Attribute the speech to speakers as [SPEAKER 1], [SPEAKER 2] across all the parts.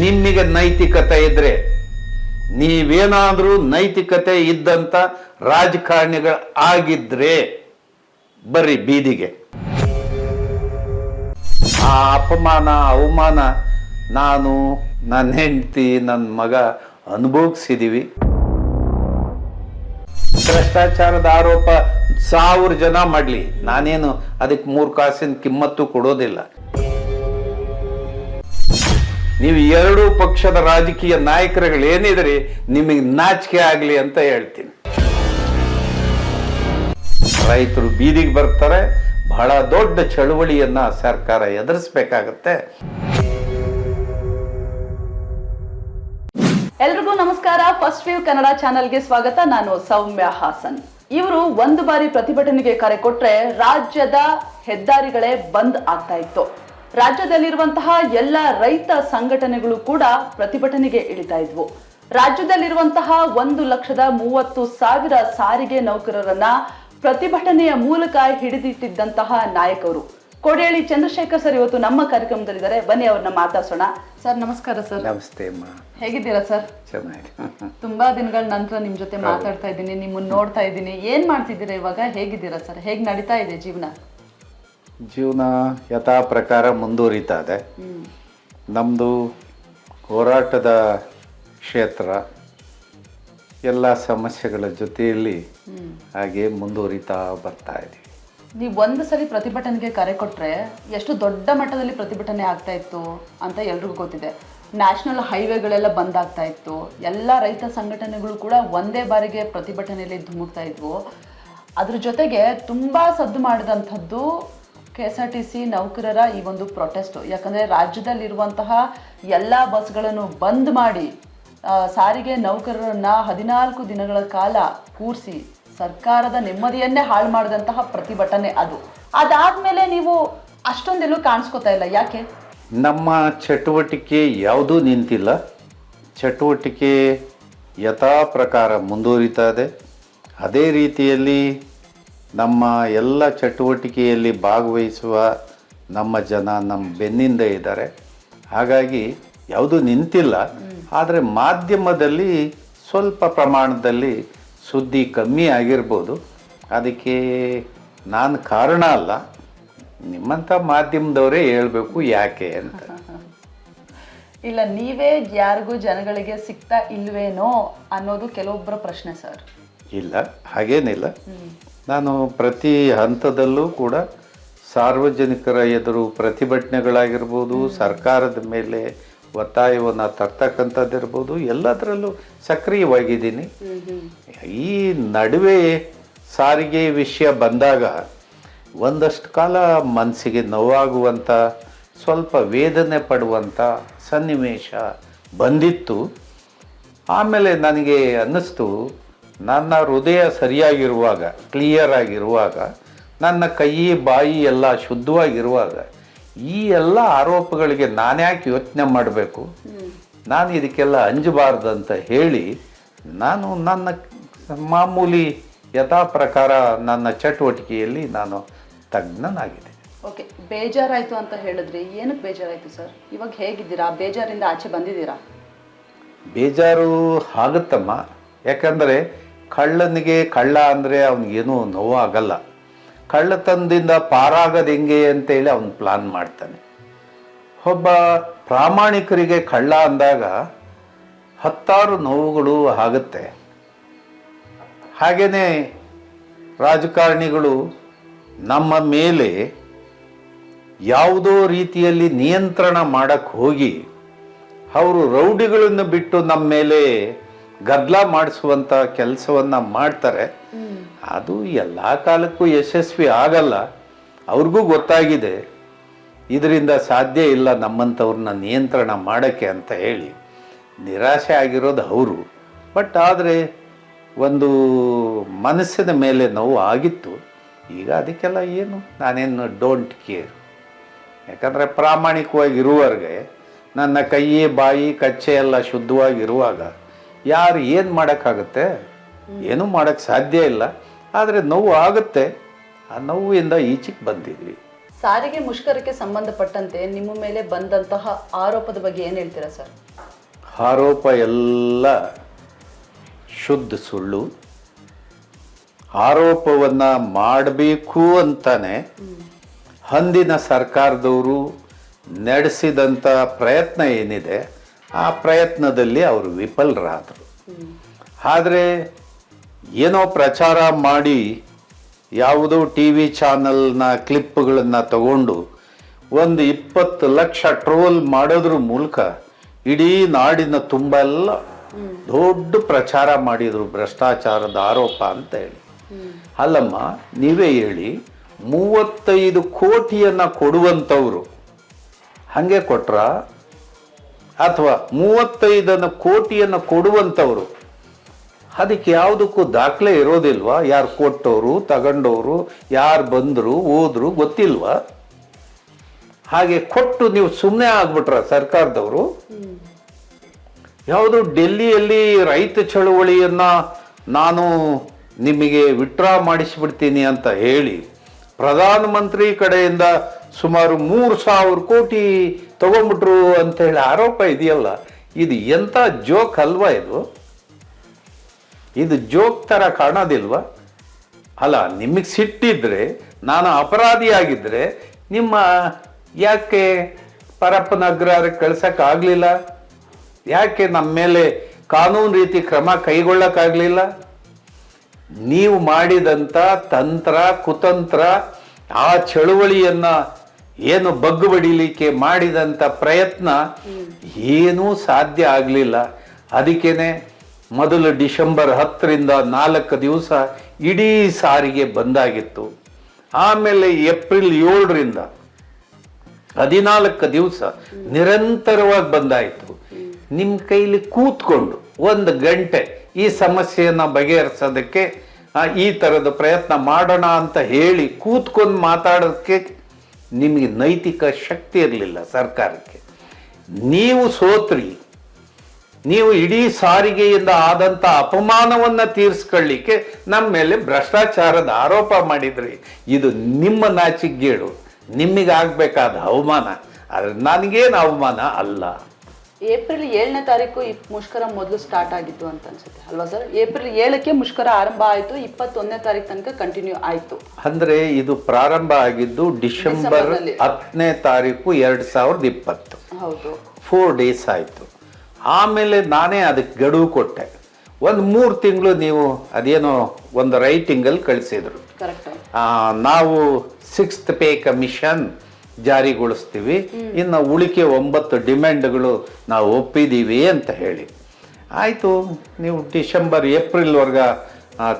[SPEAKER 1] ನಿಮಗೆ ನೈತಿಕತೆ ಇದ್ರೆ, ನೀವೇನಾದರೂ ನೈತಿಕತೆ ಇದ್ದಂತ ರಾಜಕಾರಣಿಗಳು ಆಗಿದ್ರೆ ಬರ್ರಿ ಬೀದಿಗೆ. ಆ ಅಪಮಾನ, ಅವಮಾನ ನಾನು ನನ್ನ ಹೆಂಡತಿ ನನ್ನ ಮಗ ಅನುಭವಿಸಿದೀವಿ. ಭ್ರಷ್ಟಾಚಾರದ ಆರೋಪ ಸಾವಿರ ಜನ ಮಾಡಲಿ. ನಾನೇನು ಅದಕ್ಕೆ ಮೂರು ಕಾಸಿನ ಕಿಮ್ಮತ್ತು ಕೊಡೋದಿಲ್ಲ. ನೀವು ಎರಡೂ ಪಕ್ಷದ ರಾಜಕೀಯ ನಾಯಕರುಗಳು ಏನಿದ್ರಿ, ನಿಮಗೆ ನಾಚಿಕೆ ಆಗಲಿ ಅಂತ ಹೇಳ್ತೀನಿ. ರೈತರು ಬೀದಿಗೆ ಬರ್ತಾರೆ, ಬಹಳ ದೊಡ್ಡ ಚಳುವಳಿಯನ್ನ ಸರ್ಕಾರ ಎದುರಿಸಬೇಕಾಗತ್ತೆ.
[SPEAKER 2] ಎಲ್ರಿಗೂ ನಮಸ್ಕಾರ. ಫಸ್ಟ್ ವ್ಯೂ ಕನ್ನಡ ಚಾನೆಲ್ಗೆ ಸ್ವಾಗತ. ನಾನು ಸೌಮ್ಯ ಹಾಸನ್. ಇವರು ಒಂದು ಬಾರಿ ಪ್ರತಿಭಟನೆಗೆ ಕರೆ ಕೊಟ್ರೆ ರಾಜ್ಯದ ಹೆದ್ದಾರಿಗಳೇ ಬಂದ್ ಆಗ್ತಾ ಇತ್ತು. ರಾಜ್ಯದಲ್ಲಿರುವಂತಹ ಎಲ್ಲ ರೈತ ಸಂಘಟನೆಗಳು ಕೂಡ ಪ್ರತಿಭಟನೆಗೆ ಇಳಿತಾ ಇದ್ವು. ರಾಜ್ಯದಲ್ಲಿರುವಂತಹ ಒಂದು ಲಕ್ಷದ ಮೂವತ್ತು ಸಾವಿರ ಸಾರಿಗೆ ನೌಕರರನ್ನ ಪ್ರತಿಭಟನೆಯ ಮೂಲಕ ಹಿಡಿದಿಟ್ಟಿದ್ದಂತಹ ನಾಯಕರು. ಕೊಡೇಳಿ ಚಂದ್ರಶೇಖರ್ ಸರ್ ಇವತ್ತು ನಮ್ಮ ಕಾರ್ಯಕ್ರಮದಲ್ಲಿದ್ದಾರೆ. ಬನ್ನಿ ಅವ್ರನ್ನ ಮಾತಾಡ್ಸೋಣ. ಸರ್ ನಮಸ್ಕಾರ ಸರ್.
[SPEAKER 1] ನಮಸ್ತೆ
[SPEAKER 2] ಹೇಗಿದ್ದೀರಾ ಸರ್?
[SPEAKER 1] ಚೆನ್ನಾಗಿ
[SPEAKER 2] ತುಂಬಾ ದಿನಗಳ ನಂತರ ನಿಮ್ ಜೊತೆ ಮಾತಾಡ್ತಾ ಇದ್ದೀನಿ ನಿಮ್ಮನ್ನ ನೋಡ್ತಾ ಇದ್ದೀನಿ. ಏನ್ ಮಾಡ್ತಿದ್ದೀರಾ ಇವಾಗ? ಹೇಗಿದ್ದೀರಾ ಸರ್? ಹೇಗ್ ನಡೀತಾ ಇದೆ ಜೀವನ?
[SPEAKER 1] ಜೀವನ ಯಥಾ ಪ್ರಕಾರ ಮುಂದುವರಿತಾ ಇದೆ ನಮ್ಮದು ಹೋರಾಟದ ಕ್ಷೇತ್ರ, ಎಲ್ಲ ಸಮಸ್ಯೆಗಳ ಜೊತೆಯಲ್ಲಿ ಹಾಗೆ ಮುಂದುವರಿತಾ ಬರ್ತಾ ಇದೆ.
[SPEAKER 2] ನೀವು ಒಂದು ಸರಿ ಪ್ರತಿಭಟನೆಗೆ ಕರೆ ಕೊಟ್ಟರೆ ಎಷ್ಟು ದೊಡ್ಡ ಮಟ್ಟದಲ್ಲಿ ಪ್ರತಿಭಟನೆ ಆಗ್ತಾ ಇತ್ತು ಅಂತ ಎಲ್ರಿಗೂ ಗೊತ್ತಿದೆ. ನ್ಯಾಷನಲ್ ಹೈವೇಗಳೆಲ್ಲ ಬಂದ್ ಆಗ್ತಾ ಇತ್ತು. ಎಲ್ಲ ರೈತ ಸಂಘಟನೆಗಳು ಕೂಡ ಒಂದೇ ಬಾರಿಗೆ ಪ್ರತಿಭಟನೆಯಲ್ಲಿ ಧುಮುಕ್ತಾ ಇದ್ವು. ಅದ್ರ ಜೊತೆಗೆ ತುಂಬಾ ಸದ್ದು ಮಾಡಿದಂಥದ್ದು K S R T C ನೌಕರರ ಈ ಒಂದು ಪ್ರೊಟೆಸ್ಟ್. ಯಾಕಂದರೆ ರಾಜ್ಯದಲ್ಲಿರುವಂತಹ ಎಲ್ಲ ಬಸ್ಗಳನ್ನು ಬಂದ್ ಮಾಡಿ ಸಾರಿಗೆ ನೌಕರರನ್ನು ಹದಿನಾಲ್ಕು ದಿನಗಳ ಕಾಲ ಕೂರಿಸಿ ಸರ್ಕಾರದ ನೆಮ್ಮದಿಯನ್ನೇ ಹಾಳು ಮಾಡಿದಂತಹ ಪ್ರತಿಭಟನೆ ಅದು. ಅದಾದಮೇಲೆ ನೀವು ಅಷ್ಟೊಂದೆಲ್ಲೂ ಕಾಣಿಸ್ಕೊತಾ ಇಲ್ಲ, ಯಾಕೆ?
[SPEAKER 1] ನಮ್ಮ ಚಟುವಟಿಕೆ ಯಾವುದೂ ನಿಂತಿಲ್ಲ. ಚಟುವಟಿಕೆ ಯಥಾ ಪ್ರಕಾರ ಮುಂದುವರಿತಾ ಇದೆ. ಅದೇ ರೀತಿಯಲ್ಲಿ ನಮ್ಮ ಎಲ್ಲ ಚಟುವಟಿಕೆಯಲ್ಲಿ ಭಾಗವಹಿಸುವ ನಮ್ಮ ಜನ ನಮ್ಮ ಬೆನ್ನಿಂದ ಇದ್ದಾರೆ. ಹಾಗಾಗಿ ಯಾವುದೂ ನಿಂತಿಲ್ಲ. ಆದರೆ ಮಾಧ್ಯಮದಲ್ಲಿ ಸ್ವಲ್ಪ ಪ್ರಮಾಣದಲ್ಲಿ ಸುದ್ದಿ ಕಮ್ಮಿ ಆಗಿರ್ಬೋದು. ಅದಕ್ಕೆ ನಾನು ಕಾರಣ ಅಲ್ಲ. ನಿಮ್ಮಂಥ ಮಾಧ್ಯಮದವರೇ ಹೇಳಬೇಕು ಯಾಕೆ ಅಂತ.
[SPEAKER 2] ಇಲ್ಲ ನೀವೇ ಯಾರಿಗೂ ಜನಗಳಿಗೆ ಸಿಗ್ತಾ ಇಲ್ವೇನೋ ಅನ್ನೋದು ಕೆಲವೊಬ್ಬರ ಪ್ರಶ್ನೆ ಸರ್.
[SPEAKER 1] ಇಲ್ಲ ಹಾಗೇನಿಲ್ಲ. ನಾನು ಪ್ರತಿ ಹಂತದಲ್ಲೂ ಕೂಡ ಸಾರ್ವಜನಿಕರ ಎದುರು ಪ್ರತಿಭಟನೆಗಳಾಗಿರ್ಬೋದು, ಸರ್ಕಾರದ ಮೇಲೆ ಒತ್ತಾಯವನ್ನು ತರ್ತಕ್ಕಂಥದ್ದಿರ್ಬೋದು, ಎಲ್ಲದರಲ್ಲೂ ಸಕ್ರಿಯವಾಗಿದ್ದೀನಿ. ಈ ನಡುವೆ ಸಾರಿಗೆ ವಿಷಯ ಬಂದಾಗ ಒಂದಷ್ಟು ಕಾಲ ಮನಸ್ಸಿಗೆ ನೋವಾಗುವಂಥ, ಸ್ವಲ್ಪ ವೇದನೆ ಪಡುವಂಥ ಸನ್ನಿವೇಶ ಬಂದಿತ್ತು. ಆಮೇಲೆ ನನಗೆ ಅನ್ನಿಸ್ತು ನನ್ನ ಹೃದಯ ಸರಿಯಾಗಿರುವಾಗ ಕ್ಲಿಯರ್ ಆಗಿರುವಾಗ ನನ್ನ ಕೈ ಬಾಯಿ ಎಲ್ಲ ಶುದ್ಧವಾಗಿರುವಾಗ ಈ ಎಲ್ಲ ಆರೋಪಗಳಿಗೆ ನಾನ್ಯಾಕೆ ಯೋಚನೆ ಮಾಡಬೇಕು? ನಾನು ಇದಕ್ಕೆಲ್ಲ ಅಂಜಬಾರ್ದು ಅಂತ ಹೇಳಿ ನಾನು ನನ್ನ ಮಾಮೂಲಿ ಯಥಾ ಪ್ರಕಾರ ನನ್ನ ಚಟುವಟಿಕೆಯಲ್ಲಿ ನಾನು ತಜ್ಞನಾಗಿದೆ
[SPEAKER 2] ಓಕೆ ಬೇಜಾರಾಯಿತು ಅಂತ ಹೇಳಿದ್ರೆ. ಏನಕ್ಕೆ ಬೇಜಾರಾಯಿತು ಸರ್? ಇವಾಗ ಹೇಗಿದ್ದೀರಾ? ಬೇಜಾರಿಂದ ಆಚೆ ಬಂದಿದ್ದೀರಾ?
[SPEAKER 1] ಬೇಜಾರು ಆಗುತ್ತಮ್ಮ ಯಾಕಂದರೆ ಕಳ್ಳನಿಗೆ ಕಳ್ಳ ಅಂದರೆ ಅವನಿಗೇನು ನೋವು ಆಗಲ್ಲ. ಕಳ್ಳತನದಿಂದ ಪಾರಾಗದು ಹೆಂಗೆ ಅಂತೇಳಿ ಅವನು ಪ್ಲಾನ್ ಮಾಡ್ತಾನೆ. ಒಬ್ಬ ಪ್ರಾಮಾಣಿಕರಿಗೆ ಕಳ್ಳ ಅಂದಾಗ ಹತ್ತಾರು ನೋವುಗಳು ಆಗುತ್ತೆ. ಹಾಗೆಯೇ ರಾಜಕಾರಣಿಗಳು ನಮ್ಮ ಮೇಲೆ ಯಾವುದೋ ರೀತಿಯಲ್ಲಿ ನಿಯಂತ್ರಣ ಮಾಡಕ್ಕೆ ಹೋಗಿ, ಅವರು ರೌಡಿಗಳನ್ನು ಬಿಟ್ಟು ನಮ್ಮ ಮೇಲೆ ಗದ್ದಲ ಮಾಡಿಸುವಂಥ ಕೆಲಸವನ್ನು ಮಾಡ್ತಾರೆ. ಅದು ಎಲ್ಲ ಕಾಲಕ್ಕೂ ಯಶಸ್ವಿ ಆಗಲ್ಲ. ಅವ್ರಿಗೂ ಗೊತ್ತಾಗಿದೆ. ಇದರಿಂದ ಸಾಧ್ಯ ಇಲ್ಲ ನಮ್ಮಂಥವ್ರನ್ನ ನಿಯಂತ್ರಣ ಮಾಡೋಕ್ಕೆ ಅಂತ ಹೇಳಿ ನಿರಾಶೆ ಆಗಿರೋದು ಅವರು. ಬಟ್ ಆದರೆ ಒಂದು ಮನಸ್ಸಿನ ಮೇಲೆ ನೋವು ಆಗಿತ್ತು. ಈಗ ಅದಕ್ಕೆಲ್ಲ ಏನು? ನಾನೇನು ಡೋಂಟ್ ಕೇರ್ ಯಾಕಂದರೆ ಪ್ರಾಮಾಣಿಕವಾಗಿ ಇರುವವರೆಗೆ ನನ್ನ ಕೈ ಬಾಯಿ, ಕಚ್ಚೆ ಎಲ್ಲ ಶುದ್ಧವಾಗಿರುವಾಗ ಯಾರು ಏನು ಮಾಡೋಕ್ಕಾಗುತ್ತೆ ಏನೂ ಮಾಡೋಕ್ಕೆ ಸಾಧ್ಯ ಇಲ್ಲ ಆದರೆ ನೋವು ಆಗುತ್ತೆ. ಆ ನೋವಿಂದ ಈಚೆಗೆ ಬಂದಿದ್ವಿ.
[SPEAKER 2] ಸಾರಿಗೆ ಮುಷ್ಕರಕ್ಕೆ ಸಂಬಂಧಪಟ್ಟಂತೆ ನಿಮ್ಮ ಮೇಲೆ ಬಂದಂತಹ ಆರೋಪದ ಬಗ್ಗೆ ಏನು ಹೇಳ್ತೀರಾ ಸರ್?
[SPEAKER 1] ಆರೋಪ ಎಲ್ಲ ಶುದ್ಧ ಸುಳ್ಳು. ಆರೋಪವನ್ನು ಮಾಡಬೇಕು ಅಂತಾನೆ ಅಂದಿನ ಸರ್ಕಾರದವರು ನಡೆಸಿದಂಥ ಪ್ರಯತ್ನ ಏನಿದೆ ಆ ಪ್ರಯತ್ನದಲ್ಲಿ ಅವರು ವಿಫಲರಾದರು. ಆದರೆ ಏನೋ ಪ್ರಚಾರ ಮಾಡಿ ಯಾವುದೋ ಟಿ ವಿ ಚಾನಲ್ನ ಕ್ಲಿಪ್ಗಳನ್ನು ತಗೊಂಡು ಒಂದು ಇಪ್ಪತ್ತು ಲಕ್ಷ ಟ್ರೋಲ್ ಮಾಡೋದ್ರ ಮೂಲಕ ಇಡೀ ನಾಡಿನ ತುಂಬ ಎಲ್ಲ ದೊಡ್ಡ ಪ್ರಚಾರ ಮಾಡಿದರು ಭ್ರಷ್ಟಾಚಾರದ ಆರೋಪ ಅಂತ ಹೇಳಿ. ಅಲ್ಲಮ್ಮ, ನೀವೇ ಹೇಳಿ ಮೂವತ್ತೈದು ಕೋಟಿಯನ್ನು ಕೊಡುವಂಥವ್ರು ಹಾಗೆ ಕೊಟ್ರ? ಅಥವಾ ಮೂವತ್ತೈದನ್ನು ಕೋಟಿಯನ್ನು ಕೊಡುವಂಥವರು, ಅದಕ್ಕೆ ಯಾವುದಕ್ಕೂ ದಾಖಲೆ ಇರೋದಿಲ್ವಾ? ಯಾರು ಕೊಟ್ಟವರು, ತಗೊಂಡವರು, ಯಾರು ಬಂದರು, ಹೋದ್ರು ಗೊತ್ತಿಲ್ವಾ? ಹಾಗೆ ಕೊಟ್ಟು ನೀವು ಸುಮ್ಮನೆ ಆಗ್ಬಿಟ್ರ ಸರ್ಕಾರದವರು? ಯಾವುದು ಡೆಲ್ಲಿಯಲ್ಲಿ ರೈತ ಚಳುವಳಿಯನ್ನು ನಾನು ನಿಮಗೆ ವಿಡ್ರಾ ಮಾಡಿಸಿಬಿಡ್ತೀನಿ ಅಂತ ಹೇಳಿ ಪ್ರಧಾನಮಂತ್ರಿ ಕಡೆಯಿಂದ ಸುಮಾರು ಮೂರು ಸಾವಿರ ಕೋಟಿ ತಗೊಂಡ್ಬಿಟ್ರು ಅಂತ ಹೇಳಿ ಆರೋಪ ಇದೆಯಲ್ಲ, ಇದು ಎಂಥ ಜೋಕ್ ಅಲ್ವಾ ಇದು? ಇದು ಜೋಕ್ ಥರ ಕಾಣೋದಿಲ್ವಾ? ಅಲ್ಲ, ನಿಮಗೆ ಸಿಟ್ಟಿದ್ರೆ, ನಾನು ಅಪರಾಧಿಯಾಗಿದ್ದರೆ ನಿಮ್ಮ ಯಾಕೆ ಪರಪ್ಪನ ಅಗ್ರಹಾರಕ್ಕೆ ಕಳ್ಸೋಕ್ಕಾಗಲಿಲ್ಲ ಯಾಕೆ ನಮ್ಮ ಮೇಲೆ ಕಾನೂನು ರೀತಿ ಕ್ರಮ ಕೈಗೊಳ್ಳೋಕ್ಕಾಗಲಿಲ್ಲ? ನೀವು ಮಾಡಿದಂಥ ತಂತ್ರ, ಕುತಂತ್ರ, ಆ ಚಳುವಳಿಯನ್ನ ಏನು ಬಗ್ಗು ಬಡಿಲಿಕ್ಕೆ ಮಾಡಿದಂಥ ಪ್ರಯತ್ನ ಏನೂ ಸಾಧ್ಯ ಆಗಲಿಲ್ಲ. ಅದಕ್ಕೇನೆ ಮೊದಲು ಡಿಸೆಂಬರ್ ಹತ್ತರಿಂದ ನಾಲ್ಕು ದಿವಸ ಇಡೀ ಸಾರಿಗೆ ಬಂದಾಗಿತ್ತು. ಆಮೇಲೆ ಏಪ್ರಿಲ್ ಏಳರಿಂದ ಹದಿನಾಲ್ಕು ದಿವಸ ನಿರಂತರವಾಗಿ ಬಂದಾಯಿತು. ನಿಮ್ಮ ಕೈಲಿ ಕೂತ್ಕೊಂಡು ಒಂದು ಗಂಟೆ ಈ ಸಮಸ್ಯೆಯನ್ನು ಬಗೆಹರಿಸೋದಕ್ಕೆ ಈ ಥರದ ಪ್ರಯತ್ನ ಮಾಡೋಣ ಅಂತ ಹೇಳಿ ಕೂತ್ಕೊಂಡು ಮಾತಾಡೋದಕ್ಕೆ ನಿಮಗೆ ನೈತಿಕ ಶಕ್ತಿ ಇರಲಿಲ್ಲ ಸರ್ಕಾರಕ್ಕೆ. ನೀವು ಸೋತ್ರಿ, ನೀವು ಇಡೀ ಸಾರಿಗೆಯಿಂದ ಆದಂಥ ಅಪಮಾನವನ್ನು ತೀರಿಸ್ಕೊಳ್ಳಿಕ್ಕೆ ನಮ್ಮ ಮೇಲೆ ಭ್ರಷ್ಟಾಚಾರದ ಆರೋಪ ಮಾಡಿದ್ರಿ. ಇದು ನಿಮ್ಮ ನಾಚಿಗೇಡು ನಿಮಗಾಗಬೇಕಾದ ಅವಮಾನ. ಆದರೆ ನನಗೇನು ಅವಮಾನ? ಅಲ್ಲ.
[SPEAKER 2] ಏಪ್ರಿಲ್ ಏಳನೇ ತಾರೀಕು ಈ ಮುಷ್ಕರ ಮೊದಲು ಸ್ಟಾರ್ಟ್ ಆಗಿತ್ತು ಅಂತ ಅನ್ಸುತ್ತೆ ಅಲ್ವಾ ಸರ್ ಏಪ್ರಿಲ್ ಏಳಕ್ಕೆ ಮುಷ್ಕರ ಆರಂಭ ಆಯಿತು ಇಪ್ಪತ್ತೊಂದನೇ ತಾರೀಕು ತನಕ ಕಂಟಿನ್ಯೂ ಆಯಿತು.
[SPEAKER 1] ಅಂದ್ರೆ ಇದು ಪ್ರಾರಂಭ ಆಗಿದ್ದು ಡಿಸೆಂಬರ್. ಹತ್ತನೇ ತಾರೀಕು ಎರಡು ಸಾವಿರದ ಇಪ್ಪತ್ತು.
[SPEAKER 2] ಹೌದು.
[SPEAKER 1] ಫೋರ್ ಡೇಸ್ ಆಯಿತು. ಆಮೇಲೆ ನಾನೇ ಅದಕ್ಕೆ ಗಡುವು ಕೊಟ್ಟೆ. ಒಂದು ಮೂರು ತಿಂಗಳು ನೀವು ಅದೇನೋ ಒಂದು ರೈಟಿಂಗಲ್ಲಿ ಕಳಿಸಿದ್ರು. ನಾವು ಸಿಕ್ಸ್ತ್ ಪೇ ಕಮಿಷನ್ ಜಾರಿಗೊಳಿಸ್ತೀವಿ. ಇನ್ನು ಉಳಿಕೆ ಒಂಬತ್ತು ಡಿಮ್ಯಾಂಡ್ಗಳು ನಾವು ಒಪ್ಪಿದ್ದೀವಿ ಅಂತ ಹೇಳಿ. ಆಯಿತು, ನೀವು ಡಿಸೆಂಬರ್ ಏಪ್ರಿಲ್ವರೆಗ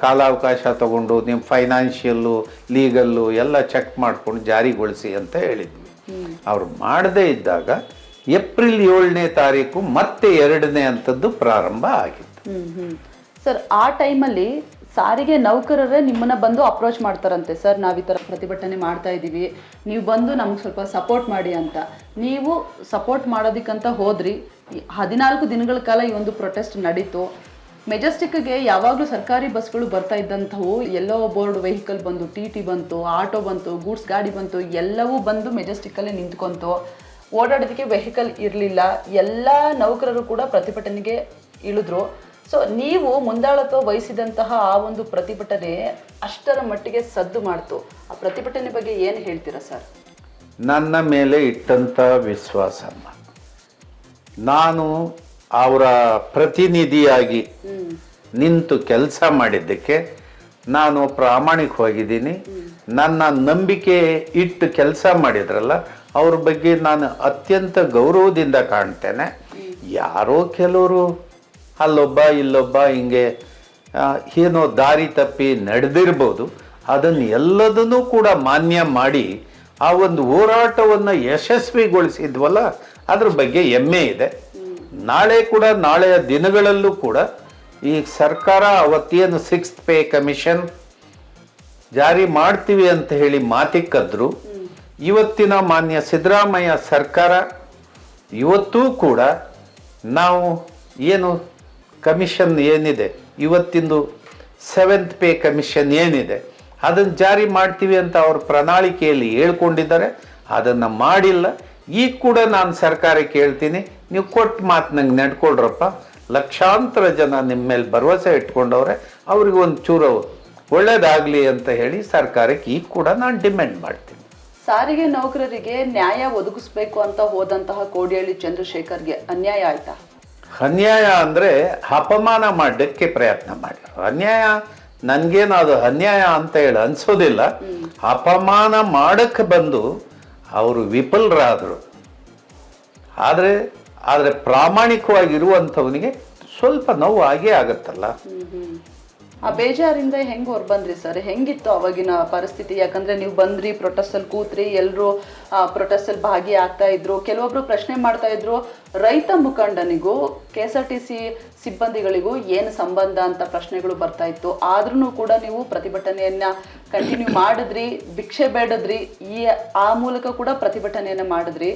[SPEAKER 1] ಕಾಲಾವಕಾಶ ತಗೊಂಡು ನಿಮ್ಮ ಫೈನಾನ್ಷಿಯಲ್ಲು, ಲೀಗಲ್ಲು ಎಲ್ಲ ಚೆಕ್ ಮಾಡ್ಕೊಂಡು ಜಾರಿಗೊಳಿಸಿ ಅಂತ ಹೇಳಿದ್ವಿ. ಅವ್ರು ಮಾಡದೇ ಇದ್ದಾಗ ಏಪ್ರಿಲ್ ಏಳನೇ ತಾರೀಕು ಮತ್ತೆ ಎರಡನೇ ಅಂಥದ್ದು ಪ್ರಾರಂಭ ಆಗಿತ್ತು.
[SPEAKER 2] ಸರ್, ಆ ಟೈಮಲ್ಲಿ ಸಾರಿಗೆ ನೌಕರರೇ ನಿಮ್ಮನ್ನ ಬಂದು ಅಪ್ರೋಚ್ ಮಾಡ್ತಾರಂತೆ. ಸರ್, ನಾವು ಈ ಥರ ಪ್ರತಿಭಟನೆ ಮಾಡ್ತಾ ಇದ್ದೀವಿ ನೀವು ಬಂದು ನಮ್ಗೆ ಸ್ವಲ್ಪ ಸಪೋರ್ಟ್ ಮಾಡಿ ಅಂತ. ನೀವು ಸಪೋರ್ಟ್ ಮಾಡೋದಕ್ಕಂತ ಹೋದ್ರಿ. ಹದಿನಾಲ್ಕು ದಿನಗಳ ಕಾಲ ಈ ಒಂದು ಪ್ರೊಟೆಸ್ಟ್ ನಡೀತು. ಮೆಜೆಸ್ಟಿಕ್ಗೆ ಯಾವಾಗಲೂ ಸರ್ಕಾರಿ ಬಸ್ಗಳು ಬರ್ತಾ ಇದ್ದಂಥವು. ಎಲ್ಲೋ ಬೋರ್ಡ್ ವೆಹಿಕಲ್ ಬಂದು ಟಿ ಟಿ ಬಂತು ಆಟೋ ಬಂತು, ಗೂಡ್ಸ್ ಗಾಡಿ ಬಂತು, ಎಲ್ಲವೂ ಬಂದು ಮೆಜೆಸ್ಟಿಕ್ಕಲ್ಲೇ ನಿಂತ್ಕೊಂತು. ಓಡಾಡೋದಕ್ಕೆ ವೆಹಿಕಲ್ ಇರಲಿಲ್ಲ. ಎಲ್ಲ ನೌಕರರು ಕೂಡ ಪ್ರತಿಭಟನೆಗೆ ಇಳಿದ್ರು. ಸೊ ನೀವು ಮುಂದಾಳತ್ವ ವಹಿಸಿದಂತಹ ಆ ಒಂದು ಪ್ರತಿಭಟನೆ ಅಷ್ಟರ ಮಟ್ಟಿಗೆ ಸದ್ದು ಮಾಡ್ತು. ಆ ಪ್ರತಿಭಟನೆ ಬಗ್ಗೆ ಏನು ಹೇಳ್ತೀರಾ ಸರ್?
[SPEAKER 1] ನನ್ನ ಮೇಲೆ ಇಟ್ಟಂಥ ವಿಶ್ವಾಸ ನಾನು ಅವರ ಪ್ರತಿನಿಧಿಯಾಗಿ ನಿಂತು ಕೆಲಸ ಮಾಡಿದ್ದಕ್ಕೆ ನಾನು ಪ್ರಾಮಾಣಿಕವಾಗಿದ್ದೀನಿ ನನ್ನ ನಂಬಿಕೆ ಇಟ್ಟು ಕೆಲಸ ಮಾಡಿದ್ರಲ್ಲ ಅವ್ರ ಬಗ್ಗೆ ನಾನು ಅತ್ಯಂತ ಗೌರವದಿಂದ ಕಾಣ್ತೇನೆ. ಯಾರೋ ಕೆಲವರು ಅಲ್ಲೊಬ್ಬ, ಇಲ್ಲೊಬ್ಬ ಹಿಂಗೆ ಏನೋ ದಾರಿ ತಪ್ಪಿ ನಡೆದಿರ್ಬೋದು. ಅದನ್ನು ಎಲ್ಲದನ್ನೂ ಕೂಡ ಮಾನ್ಯ ಮಾಡಿ ಆ ಒಂದು ಹೋರಾಟವನ್ನು ಯಶಸ್ವಿಗೊಳಿಸಿದ್ವಲ್ಲ, ಅದ್ರ ಬಗ್ಗೆ ಹೆಮ್ಮೆ ಇದೆ. ನಾಳೆ ಕೂಡ, ನಾಳೆಯ ದಿನಗಳಲ್ಲೂ ಕೂಡ ಈ ಸರ್ಕಾರ ಅವತ್ತೇನು ಸಿಕ್ಸ್ತ್ ಪೇ ಕಮಿಷನ್ ಜಾರಿ ಮಾಡ್ತೀವಿ ಅಂತ ಹೇಳಿ ಮಾತಿಕ್ಕದ್ರು. ಇವತ್ತಿನ ಮಾನ್ಯ ಸಿದ್ದರಾಮಯ್ಯ ಸರ್ಕಾರ, ಇವತ್ತೂ ಕೂಡ ನಾವು ಏನು ಕಮಿಷನ್ ಏನಿದೆ? ಇವತ್ತಿಂದು ಸೆವೆಂತ್ ಪೇ ಕಮಿಷನ್ ಏನಿದೆ? ಅದನ್ನು ಜಾರಿ ಮಾಡ್ತೀವಿ ಅಂತ ಅವ್ರ ಪ್ರಣಾಳಿಕೆಯಲ್ಲಿ ಹೇಳ್ಕೊಂಡಿದ್ದಾರೆ. ಅದನ್ನು ಮಾಡಿಲ್ಲ. ಈಗ ಕೂಡ ನಾನು ಸರ್ಕಾರಕ್ಕೆ ಹೇಳ್ತೀನಿ. ನೀವು ಕೊಟ್ಟು ಮಾತು ನಂಗೆ ನಡ್ಕೊಳ್ರಪ್ಪ. ಲಕ್ಷಾಂತರ ಜನ ನಿಮ್ಮ ಮೇಲೆ ಭರವಸೆ ಇಟ್ಕೊಂಡವ್ರೆ, ಅವ್ರಿಗೆ ಒಂದು ಚೂರು ಒಳ್ಳೇದಾಗಲಿ ಅಂತ ಹೇಳಿ ಸರ್ಕಾರಕ್ಕೆ ಈಗ ಕೂಡ ನಾನು ಡಿಮ್ಯಾಂಡ್ ಮಾಡ್ತೀನಿ.
[SPEAKER 2] ಸಾರಿಗೆ ನೌಕರರಿಗೆ ನ್ಯಾಯ ಒದಗಿಸ್ಬೇಕು ಅಂತ ಹೋದಂತಹ ಕೋಡಿಹಳ್ಳಿ ಚಂದ್ರಶೇಖರ್ಗೆ ಅನ್ಯಾಯ ಆಯ್ತಾ?
[SPEAKER 1] ಅನ್ಯಾಯ ಅಂದರೆ ಅಪಮಾನ ಮಾಡಲಿಕ್ಕೆ ಪ್ರಯತ್ನ ಮಾಡಿ ಅನ್ಯಾಯ ನನಗೇನು ಅದು ಅನ್ಯಾಯ ಅಂತ ಹೇಳಿ ಅನ್ಸೋದಿಲ್ಲ. ಅಪಮಾನ ಮಾಡಕ್ಕೆ ಬಂದು ಅವರು ವಿಫಲರಾದರು. ಆದರೆ ಆದರೆ ಪ್ರಾಮಾಣಿಕವಾಗಿರುವಂಥವನಿಗೆ ಸ್ವಲ್ಪ ನೋವು ಆಗೇ ಆಗತ್ತಲ್ಲ.
[SPEAKER 2] ಆ ಬೇಜಾರಿಂದ ಹೆಂಗ್ ಹೊರ ಬಂದ್ರಿ ಸರ್? ಹೆಂಗಿತ್ತು ಅವಾಗಿನ ಪರಿಸ್ಥಿತಿ? ಯಾಕಂದ್ರೆ ನೀವು ಬಂದ್ರಿ ಪ್ರೊಟೆಸ್ಟಲ್ಲಿ ಕೂತ್ರಿ ಎಲ್ಲರೂ ಪ್ರೊಟೆಸ್ಟಲ್ಲಿ ಆಗ್ತಾ ಇದ್ರು. ಕೆಲವೊಬ್ರು ಪ್ರಶ್ನೆ ಮಾಡ್ತಾ ಇದ್ರು, ರೈತ ಮುಖಂಡನಿಗೂ K S R T C ಸಿಬ್ಬಂದಿಗಳಿಗೂ ಏನು ಸಂಬಂಧ ಅಂತ ಪ್ರಶ್ನೆಗಳು ಬರ್ತಾ ಇತ್ತು. ಆದ್ರೂ ಕೂಡ ನೀವು ಪ್ರತಿಭಟನೆಯನ್ನ ಕಂಟಿನ್ಯೂ ಮಾಡಿದ್ರಿ, ಭಿಕ್ಷೆ ಬೇಡದ್ರಿ, ಈ, ಆ ಮೂಲಕ ಕೂಡ ಪ್ರತಿಭಟನೆಯನ್ನ ಮಾಡಿದ್ರಿ.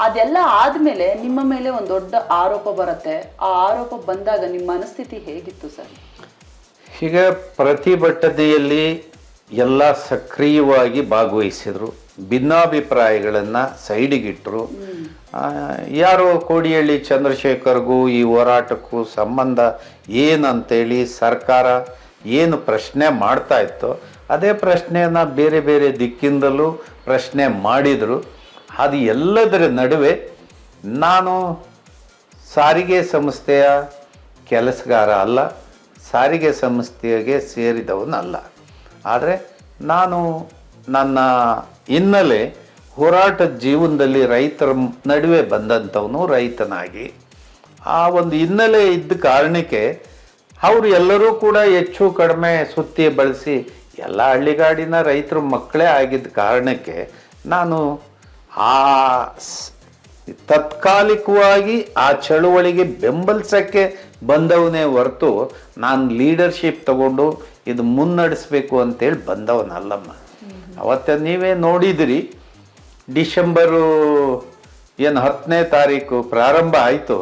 [SPEAKER 2] ಅದೆಲ್ಲ ಆದ್ಮೇಲೆ ನಿಮ್ಮ ಮೇಲೆ ಒಂದು ದೊಡ್ಡ ಆರೋಪ ಬರುತ್ತೆ. ಆ ಆರೋಪ ಬಂದಾಗ ನಿಮ್ಮ ಮನಸ್ಥಿತಿ ಹೇಗಿತ್ತು ಸರ್?
[SPEAKER 1] ಈಗ ಪ್ರತಿಭಟನೆಯಲ್ಲಿ ಎಲ್ಲ ಸಕ್ರಿಯವಾಗಿ ಭಾಗವಹಿಸಿದರು. ಭಿನ್ನಾಭಿಪ್ರಾಯಗಳನ್ನು ಸೈಡಿಗಿಟ್ಟರು ಯಾರೋ ಕೋಡಿಹಳ್ಳಿ ಚಂದ್ರಶೇಖರ್ಗೂ ಈ ಹೋರಾಟಕ್ಕೂ ಸಂಬಂಧ ಏನಂತೇಳಿ ಸರ್ಕಾರ ಏನು ಪ್ರಶ್ನೆ ಮಾಡ್ತಾ ಇತ್ತೋ ಅದೇ ಪ್ರಶ್ನೆಯನ್ನು ಬೇರೆ ಬೇರೆ ದಿಕ್ಕಿಂದಲೂ ಪ್ರಶ್ನೆ ಮಾಡಿದರು. ಅದು ಎಲ್ಲದರ ನಡುವೆ ನಾನು ಸಾರಿಗೆ ಸಂಸ್ಥೆಯ ಕೆಲಸಗಾರ ಅಲ್ಲ. ಸಾರಿಗೆ ಸಂಸ್ಥೆಗೆ ಸೇರಿದವನಲ್ಲ. ಆದರೆ ನಾನು ನನ್ನ ಹಿನ್ನೆಲೆ ಹೋರಾಟ ಜೀವನದಲ್ಲಿ ರೈತರ ನಡುವೆ ಬಂದಂಥವನು ರೈತನಾಗಿ. ಆ ಒಂದು ಹಿನ್ನೆಲೆ ಇದ್ದ ಕಾರಣಕ್ಕೆ ಅವರು ಎಲ್ಲರೂ ಕೂಡ ಹೆಚ್ಚು ಕಡಿಮೆ ಸುತ್ತಿ ಬಳಸಿ ಎಲ್ಲ ಹಳ್ಳಿಗಾಡಿನ ರೈತರ ಮಕ್ಕಳೇ ಆಗಿದ್ದ ಕಾರಣಕ್ಕೆ ನಾನು ಆ ತತ್ಕಾಲಿಕವಾಗಿ ಆ ಚಳುವಳಿಗೆ ಬೆಂಬಲಿಸಕ್ಕೆ ಬಂದವನೇ ಹೊರತು ನಾನು ಲೀಡರ್ಶಿಪ್ ತಗೊಂಡು ಇದು ಮುನ್ನಡೆಸಬೇಕು ಅಂತೇಳಿ ಬಂದವನಲ್ಲಮ್ಮ. ಅವತ್ತು ನೀವೇ ನೋಡಿದಿರಿ ಡಿಸೆಂಬರು ಏನು ಹತ್ತನೇ ತಾರೀಕು ಪ್ರಾರಂಭ ಆಯಿತು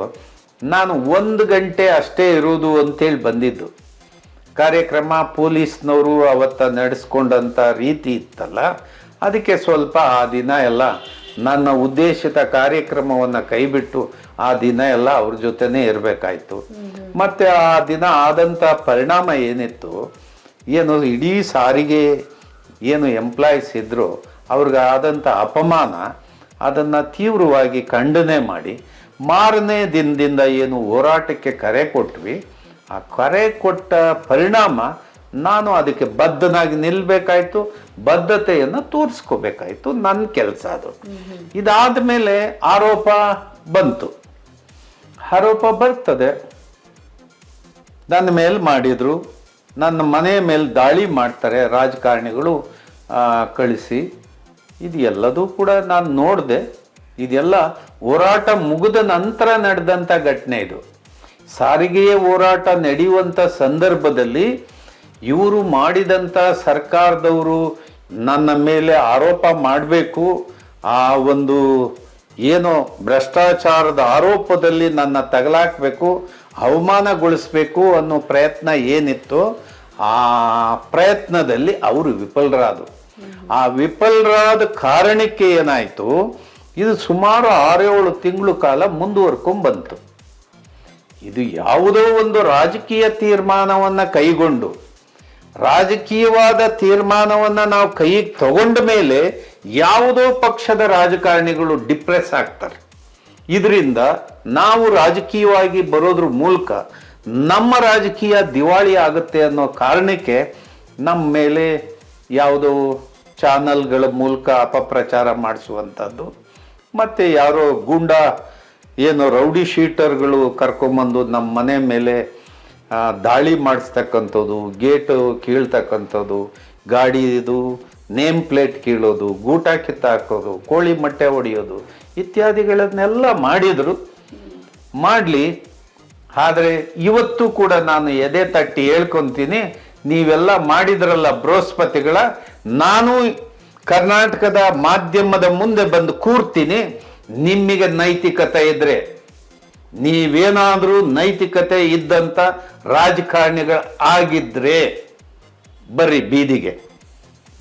[SPEAKER 1] ನಾನು ಒಂದು ಗಂಟೆ ಅಷ್ಟೇ ಇರುವುದು ಅಂತೇಳಿ ಬಂದಿದ್ದು. ಕಾರ್ಯಕ್ರಮ ಪೊಲೀಸ್ನವರು ಅವತ್ತ ನಡೆಸ್ಕೊಂಡಂಥ ರೀತಿ ಇತ್ತಲ್ಲ ಅದಕ್ಕೆ ಸ್ವಲ್ಪ ಆ ದಿನ ಎಲ್ಲ ನನ್ನ ಉದ್ದೇಶಿತ ಕಾರ್ಯಕ್ರಮವನ್ನು ಕೈಬಿಟ್ಟು ಆ ದಿನ ಎಲ್ಲ ಅವ್ರ ಜೊತೆನೇ ಇರಬೇಕಾಯ್ತು. ಮತ್ತೆ ಆ ದಿನ ಆದಂಥ ಪರಿಣಾಮ ಏನಿತ್ತು? ಏನು ಇಡೀ ಸಾರಿಗೆ ಏನು ಎಂಪ್ಲಾಯೀಸ್ ಇದ್ದರು ಅವ್ರಿಗೆ ಆದಂಥ ಅಪಮಾನ ಅದನ್ನು ತೀವ್ರವಾಗಿ ಖಂಡನೆ ಮಾಡಿ ಮಾರನೇ ದಿನದಿಂದ ಏನು ಹೋರಾಟಕ್ಕೆ ಕರೆ ಕೊಟ್ವಿ. ಆ ಕರೆ ಕೊಟ್ಟ ಪರಿಣಾಮ ನಾನು ಅದಕ್ಕೆ ಬದ್ಧನಾಗಿ ನಿಲ್ಲಬೇಕಾಯ್ತು ಬದ್ಧತೆಯನ್ನು ತೋರಿಸ್ಕೋಬೇಕಾಯ್ತು ನನ್ನ ಕೆಲಸ ಅದು. ಇದಾದ ಮೇಲೆ ಆರೋಪ ಬಂತು. ಆರೋಪ ಬರ್ತದೆ. ನನ್ನ ಮೇಲೆ ಮಾಡಿದ್ರು ನನ್ನ ಮನೆ ಮೇಲೆ ದಾಳಿ ಮಾಡ್ತಾರೆ ರಾಜಕಾರಣಿಗಳು ಕಳಿಸಿ. ಇದು ಎಲ್ಲದೂ ಕೂಡ ನಾನು ನೋಡಿದೆ. ಇದೆಲ್ಲ ಹೋರಾಟ ಮುಗಿದ ನಂತರ ನಡೆದಂಥ ಘಟನೆ ಇದು. ಸಾರಿಗೆಯ ಹೋರಾಟ ನಡೆಯುವಂಥ ಸಂದರ್ಭದಲ್ಲಿ ಇವರು ಮಾಡಿದಂಥ ಸರ್ಕಾರದವರು ನನ್ನ ಮೇಲೆ ಆರೋಪ ಮಾಡಬೇಕು. ಆ ಒಂದು ಏನೋ ಭ್ರಷ್ಟಾಚಾರದ ಆರೋಪದಲ್ಲಿ ನನ್ನ ತಗಲಾಕಬೇಕು, ಅವಮಾನಗೊಳಿಸ್ಬೇಕು ಅನ್ನೋ ಪ್ರಯತ್ನ ಏನಿತ್ತು ಆ ಪ್ರಯತ್ನದಲ್ಲಿ ಅವರು ವಿಫಲರಾದರು. ಆ ವಿಫಲರಾದ ಕಾರಣಕ್ಕೆ ಏನಾಯಿತು, ಇದು ಸುಮಾರು ಆರೇಳು ತಿಂಗಳು ಕಾಲ ಮುಂದುವರ್ಕೊಂಡ್ಬಂತು. ಇದು ಯಾವುದೋ ಒಂದು ರಾಜಕೀಯ ತೀರ್ಮಾನವನ್ನು ಕೈಗೊಂಡು ರಾಜಕೀಯವಾದ ತೀರ್ಮಾನವನ್ನ ನಾವು ಕೈಗೆ ತಗೊಂಡ ಮೇಲೆ ಯಾವುದೋ ಪಕ್ಷದ ರಾಜಕಾರಣಿಗಳು ಡಿಪ್ರೆಸ್ ಆಗ್ತಾರೆ. ಇದರಿಂದ ನಾವು ರಾಜಕೀಯವಾಗಿ ಬರೋದ್ರ ಮೂಲಕ ನಮ್ಮ ರಾಜಕೀಯ ದಿವಾಳಿ ಆಗುತ್ತೆ ಅನ್ನೋ ಕಾರಣಕ್ಕೆ ನಮ್ಮ ಮೇಲೆ ಯಾವುದೋ ಚಾನಲ್ಗಳ ಮೂಲಕ ಅಪಪ್ರಚಾರ ಮಾಡಿಸುವಂಥದ್ದು ಮತ್ತು ಯಾರೋ ಗೂಂಡ, ಏನೋ ರೌಡಿ ಶೀಟರ್ಗಳು ಕರ್ಕೊಂಬಂದು ನಮ್ಮ ಮನೆ ಮೇಲೆ ದಾಳಿ ಮಾಡಿಸ್ತಕ್ಕಂಥದ್ದು, ಗೇಟು ಕೀಳ್ತಕ್ಕಂಥದ್ದು ಗಾಡಿದು ನೇಮ್ ಪ್ಲೇಟ್ ಕೀಳೋದು, ಗೂಟ ಕಿತ್ತಾಕೋದು ಕೋಳಿ ಮೊಟ್ಟೆ ಹೊಡೆಯೋದು, ಇತ್ಯಾದಿಗಳನ್ನೆಲ್ಲ ಮಾಡಿದರು. ಮಾಡಲಿ. ಆದರೆ ಇವತ್ತು ಕೂಡ ನಾನು ಎದೆ ತಟ್ಟಿ ಹೇಳ್ಕೊತೀನಿ, ನೀವೆಲ್ಲ ಮಾಡಿದ್ರಲ್ಲ ಬೃಹಸ್ಪತಿಗಳ, ನಾನು ಕರ್ನಾಟಕದ ಮಾಧ್ಯಮದ ಮುಂದೆ ಬಂದು ಕೂರ್ತೀನಿ. ನಿಮಗೆ ನೈತಿಕತೆ ಇದ್ರೆ. ನೀವೇನಾದರೂ ನೈತಿಕತೆ ಇದ್ದಂಥ ರಾಜಕಾರಣಿಗಳು ಆಗಿದ್ರೆ, ಬರ್ರಿ ಬೀದಿಗೆ.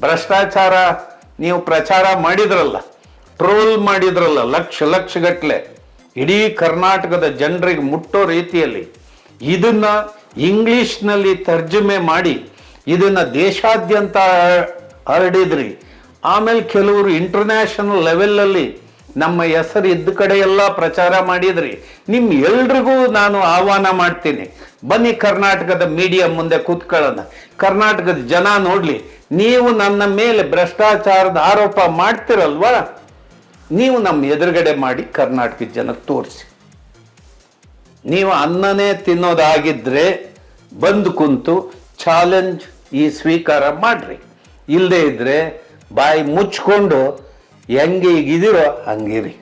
[SPEAKER 1] ಭ್ರಷ್ಟಾಚಾರ ನೀವು ಪ್ರಚಾರ ಮಾಡಿದ್ರಲ್ಲ, ಟ್ರೋಲ್ ಮಾಡಿದ್ರಲ್ಲ, ಲಕ್ಷ ಲಕ್ಷ ಗಟ್ಟಲೆ ಇಡೀ ಕರ್ನಾಟಕದ ಜನರಿಗೆ ಮುಟ್ಟೋ ರೀತಿಯಲ್ಲಿ ಇದನ್ನ ಇಂಗ್ಲಿಷ್ನಲ್ಲಿ ತರ್ಜುಮೆ ಮಾಡಿ, ಇದನ್ನ ದೇಶಾದ್ಯಂತ ಹರಡಿದ್ರಿ. ಆಮೇಲೆ ಕೆಲವರು ಇಂಟರ್ನ್ಯಾಷನಲ್ ಲೆವೆಲಲ್ಲಿ ನಮ್ಮ ಹೆಸರು ಇದ್ದ ಕಡೆ ಎಲ್ಲ ಪ್ರಚಾರ ಮಾಡಿದ್ರಿ. ನಿಮ್ ಎಲ್ರಿಗೂ ನಾನು ಆಹ್ವಾನ ಮಾಡ್ತೀನಿ. ಬನ್ನಿ ಕರ್ನಾಟಕದ ಮೀಡಿಯಾ ಮುಂದೆ ಕೂತ್ಕೊಳ್ಳೋಣ. ಕರ್ನಾಟಕದ ಜನ ನೋಡ್ಲಿ, ನೀವು ನನ್ನ ಮೇಲೆ ಭ್ರಷ್ಟಾಚಾರದ ಆರೋಪ ಮಾಡ್ತಿರಲ್ವಾ? ನೀವು ನಮ್ಮ ಎದುರುಗಡೆ ಮಾಡಿ ಕರ್ನಾಟಕದ ಜನಕ್ಕೆ ತೋರಿಸಿ. ನೀವು ಅನ್ನನೇ ತಿನ್ನೋದಾಗಿದ್ರೆ ಬಂದು ಕುಂತು ಚಾಲೆಂಜ್ ಈ ಸ್ವೀಕಾರ ಮಾಡ್ರಿ. ಇಲ್ಲದೇ ಇದ್ರೆ ಬಾಯಿ ಮುಚ್ಕೊಂಡು ಹೆಂಗೆ ಈಗಿದಿರೋ ಹಂಗಿರಿ